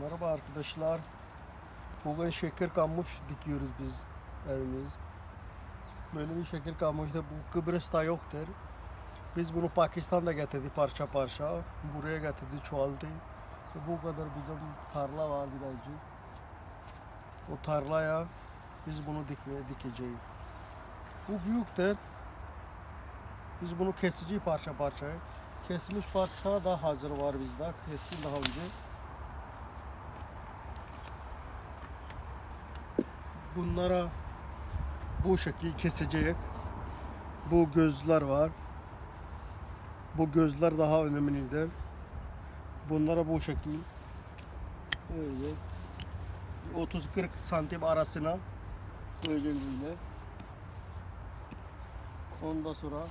Merhaba arkadaşlar. Bugün şeker kamış dikiyoruz biz evimiz. Böyle bir şeker kamış da bu Kıbrıs'ta yoktur. Biz bunu Pakistan'da getirdik parça parça. Buraya getirdik çoğaldı. Bu kadar bizim tarla var birazcık. O tarlaya biz bunu dikmeye dikeceğiz. Bu büyüktür. Biz bunu keseceğiz parça parça. Kesmiş parça da hazır var bizde. Kestim daha önce. Bunlara bu şekil kesecek. Bu gözler var. Bu gözler daha önemlidir. Bunlara bu şekil böyle 30-40 santim arasına koyacağız böyle. Ondan sonra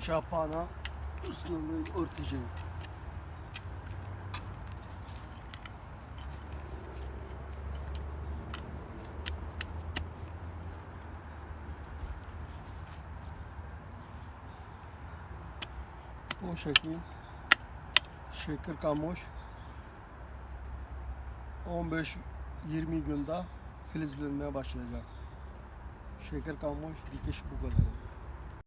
çapana böyle örteceğim. Bu şekil şeker kamış 15-20 günde filizlenmeye başlayacak. Şeker kamış dikiş bu kadar.